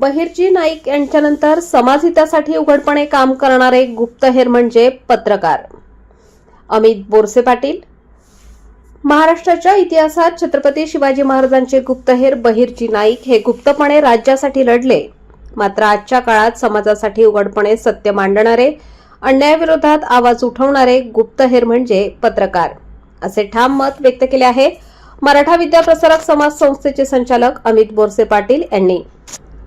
बहिर्जी नाईक यांच्यानंतर समाजहितासाठी उघडपणे काम करणारे गुप्तहेर म्हणजे पत्रकार. अमित बोरसे पाटील. महाराष्ट्राच्या इतिहासात छत्रपती शिवाजी महाराजांचे गुप्तहेर बहिर्जी नाईक हे गुप्तपणे राज्यासाठी लढले. मात्र आजच्या काळात समाजासाठी उघडपणे सत्य मांडणारे अन्यायाविरोधात आवाज उठवणारे गुप्तहेर म्हणजे पत्रकार. असे ठाम मत व्यक्त केले आहे मराठा विद्या प्रसारक समाज संस्थेचे संचालक अमित बोरसे पाटील यांनी.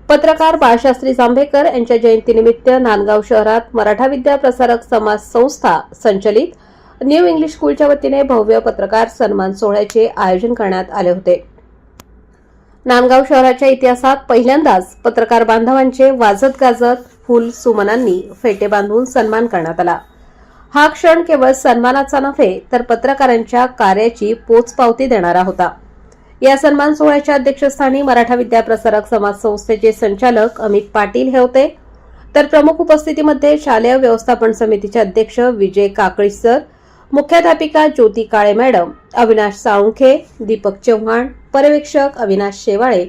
पत्रकार बाळशास्त्री जांभेकर यांच्या जयंतीनिमित्त नांदगाव शहरात मराठा विद्या प्रसारक समाज संस्था संचलित न्यू इंग्लिश स्कूलच्या वतीने भव्य पत्रकार सन्मान सोहळ्याचे आयोजन करण्यात आले होते. नांदगाव शहराच्या इतिहासात पहिल्यांदाच पत्रकार बांधवांचे वाजत गाजत फुल सुमनांनी फेटे बांधून सन्मान करण्यात आला. हा क्षण केवळ सन्मानाचा नव्हे तर पत्रकारांच्या कार्याची पोचपावती देणारा होता. या सन्मान सोहळ्याच्या अध्यक्षस्थानी मराठा विद्या प्रसारक समाज संस्थेचे संचालक अमित पाटील हे होते. तर प्रमुख उपस्थितीमध्ये शालेय व्यवस्थापन समितीचे अध्यक्ष विजय काकळी सर मुख्याध्यापिका ज्योती काळे मॅडम अविनाश साळुंखे दीपक चव्हाण पर्यवेक्षक अविनाश शेवाळे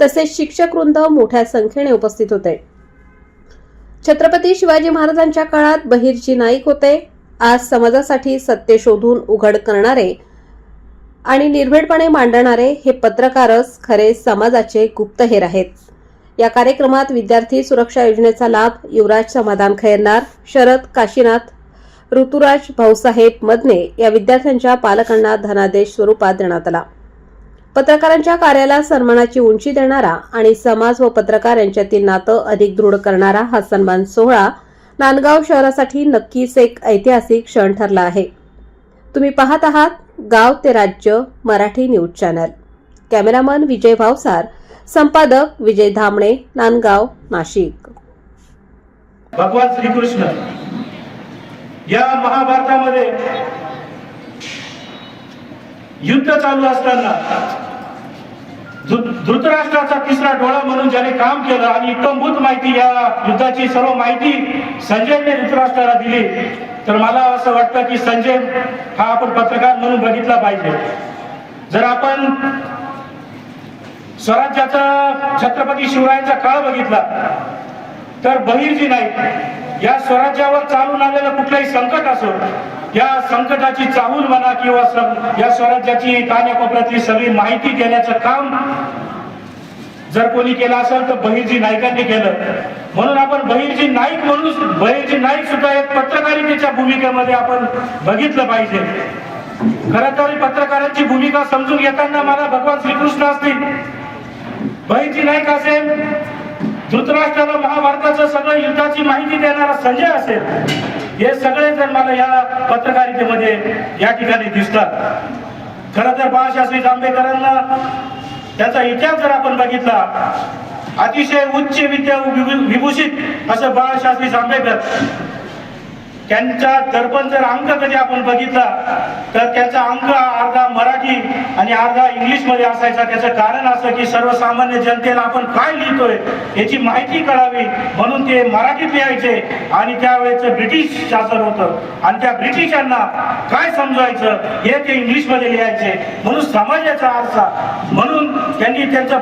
तसेच शिक्षक वृंद मोठ्या संख्येने उपस्थित होते. छत्रपती शिवाजी महाराजांच्या काळात बहिर्जी नाईक होते. आज समाजासाठी सत्य शोधून उघड करणारे आणि निर्भीडपणे मांडणारे हे पत्रकारच खरे समाजाचे गुप्तहेर आहेत. या कार्यक्रमात विद्यार्थी सुरक्षा योजनेचा लाभ युवराज समाधान खैरनार शरद काशीनाथ ऋतुराज भाऊसाहेब मदने या विद्यार्थ्यांच्या पालकांना धनादेश स्वरूपात देण्यात आला. पत्रकारांच्या कार्याला सन्मानाची उंची देणारा आणि समाज व पत्रकार यांच्यातील नातं अधिक दृढ करणारा हा सन्मान सोहळा नांदगाव शहरासाठी नक्कीच एक ऐतिहासिक क्षण ठरला आहे. तुम्ही पाहत आहात गाव ते राज्य Marathi news channel. Cameraman Vijay Bhavsar संपादक विजय धामणे नांदगाव नाशिक. भगवान श्रीकृष्ण या महाभारतामध्ये युद्ध चालू असताना धृतराष्ट्राचा तिसरा डोळा म्हणून ज्याने काम केलं आणि इतंभूत माहिती या युद्धाची सर्व माहिती संजयने धृतराष्ट्राला दिली. तर मला असं वाटतं की संजय हा आपण पत्रकार म्हणून बघितला पाहिजे. जर आपण स्वराज्याचा छत्रपती शिवरायांचा काळ बघितला तर बहिर्जी नाही या स्वराज्यावर चालून आलेलं कुठलंही संकट असो या संकटाची चाहूल म्हणा किंवा सं- या स्वराज्याची कान्याकोपऱ्यातली सगळी माहिती देण्याचं काम जर कोणी केलं असेल तर बहिर्जी नाईकांनी केलं. म्हणून आपण बहिरजी नाईक म्हणून बहिरजी नाईक सुद्धा एक पत्रकारितेच्या भूमिकेमध्ये आपण बघितलं पाहिजे. खर तर पत्रकारांची भूमिका समजून घेताना मला भगवान श्रीकृष्ण असतील. बहिरजी नाईक असेल धृतराष्ट्राला महाभारताचं सगळं युद्धाची माहिती देणारा संजय असेल हे सगळे जण मला या पत्रकारितेमध्ये या ठिकाणी दिसतात. खर तर बाळशास्त्री जांभेकरांना त्याचा इतिहास जर आपण बघितला अतिशय उच्च विद्या विभूषित असं बाळशास्त्री जांभेकर त्यांचा दर्पण जर अंक कधी आपण बघितला तर त्यांचा अंक अर्धा मराठी आणि अर्धा इंग्लिशमध्ये असायचा. त्याचं कारण असं की सर्वसामान्य जनतेला आपण काय लिहितोय याची माहिती कळावी म्हणून ते मराठीत लिहायचे आणि त्यावेळेचं ब्रिटिश शासन होतं. आणि त्या ब्रिटिशांना काय समजवायचं हे ते इंग्लिशमध्ये लिहायचे. म्हणून समाजाचा आरसा म्हणून त्यांनी त्यांचं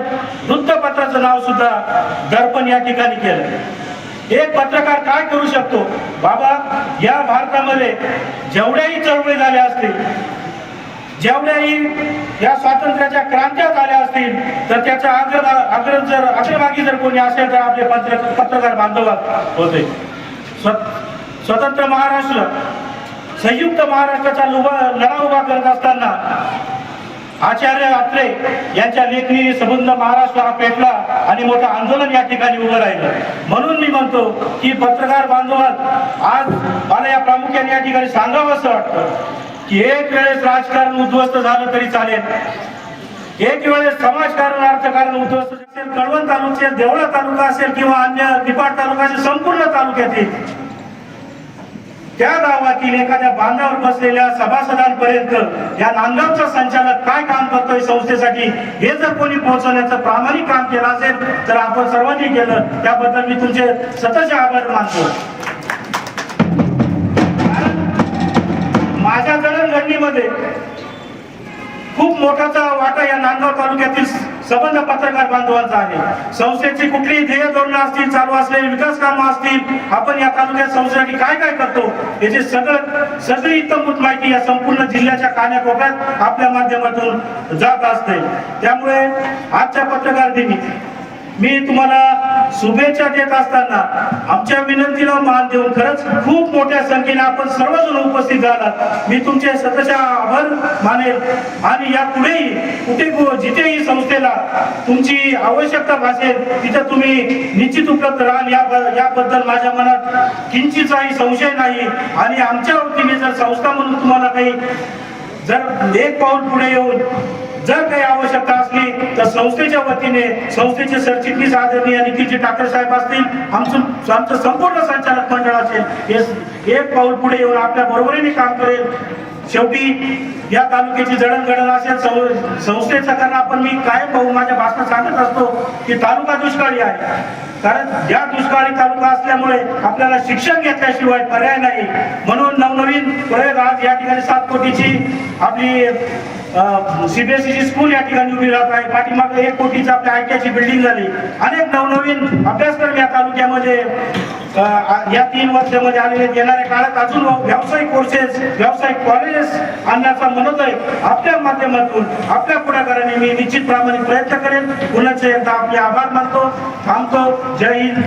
वृत्तपत्राचं नाव सुद्धा दर्पण या ठिकाणी केलं. एक पत्रकार काय करू शकतो? बाबा या भारतामध्ये जेवढ्याही चळवळी झाल्या असतील जेवढ्याही या स्वातंत्र्याच्या क्रांत्या झाल्या असतील तर त्याचा अग्र अग्र जर अग्रभागी जर कोणी असेल तर आपले पत्र पत्रकार बांधवात होते. स्व- स्वतंत्र महाराष्ट्र संयुक्त महाराष्ट्राचा लुभा लढा उभा करत असताना आचार्य अत्रे यांच्या लेखणी संबंध महाराष्ट्र हा पेटला आणि मोठं आंदोलन या ठिकाणी उभं राहिलं. म्हणून मी म्हणतो की पत्रकार बांधवात आज मला या प्रामुख्याने या ठिकाणी सांगावं असं वाटतं की एक वेळेस राजकारण उद्ध्वस्त झालं तरी चालेल. एक वेळेस समाजकारण अर्थकारण उद्ध्वस्त असेल कळवण तालुक्यात देवळा तालुका असेल किंवा अन्य निपाड तालुका असेल संपूर्ण तालुक्यातील त्या गावातील एखाद्या बांधावर बसलेल्या सभासदांपर्यंत या नांदगावचा संचालक काय काम करतोय संस्थेसाठी हे जर कोणी पोहोचवण्याचं प्रामाणिक काम केलं असेल तर आपण सर्वांनी केलं. त्याबद्दल मी तुमचे सततचे आभार मानतो. माझ्या जडणघडणीमध्ये खूप मोठाचा वाटा या नांदगाव तालुक्यातील संबंध पत्रकार बांधवांचा आहे. संस्थेची कुठलीही ध्येय धोरणं असतील चालू असलेली विकास कामं असतील आपण या तालुक्यात संस्थेसाठी काय काय करतो याची सगळं सगळी इत्तमभूत माहिती या संपूर्ण जिल्ह्याच्या कान्याकोपऱ्यात आपल्या माध्यमातून जात असते. त्यामुळे आजच्या पत्रकार दिनी मी तुम्हाला शुभेच्छा देत असताना आमच्या विनंतीला मान देऊन खरंच खूप मोठ्या संख्येने आपण सर्वजण उपस्थित झालात. मी तुमचे सततच्या आभार मानेल. आणि या पुढेही कुठे जिथेही संस्थेला तुमची आवश्यकता भासेल तिथं तुम्ही निश्चित उपलब्ध राहाल. या याबद्दल माझ्या मनात किंचितचाही संशय नाही. आणि आमच्या वतीने जर संस्था म्हणून तुम्हाला काही जर एक पाऊल पुढे येऊन जर काही आवश्यकता असली तर संस्थेच्या वतीने संस्थेचे सरचिटणीस आदरणीय नितीनजी ठाकरे साहेब असतील आमचं आमचं संपूर्ण संचालक मंडळ असेल हे एक पाऊल पुढे येऊन आपल्या बरोबरीने काम करेल. शेवटी या तालुक्याची जडणघडण असेल संस्थेचा कारण आपण मी काय भाऊ माझ्या भाषणात सांगत असतो की तालुका दुष्काळी आहे. कारण या दुष्काळी तालुका असल्यामुळे आपल्याला शिक्षण घेतल्याशिवाय पर्याय नाही. म्हणून नवनवीन प्रयोग आज या ठिकाणी सात कोटीची आपली सीबीएसईची स्कूल या ठिकाणी उभी राहत आहे. पाठीमागे एक कोटीची आपल्या आयटीआयची बिल्डिंग झाली. अनेक नवनवीन अभ्यासक्रम या तालुक्यामध्ये या तीन वर्षामध्ये आलेले येणाऱ्या काळात अजून व्यावसायिक कोर्सेस व्यावसायिक कॉलेजेस आणण्याचा मनोदय आपल्या माध्यमातून आपल्या पुढाकाराने मी निश्चित प्रामाणिक प्रयत्न करेन. पुन्हा एकदा आपले आभार मानतो. थांबतो. जय हिंद.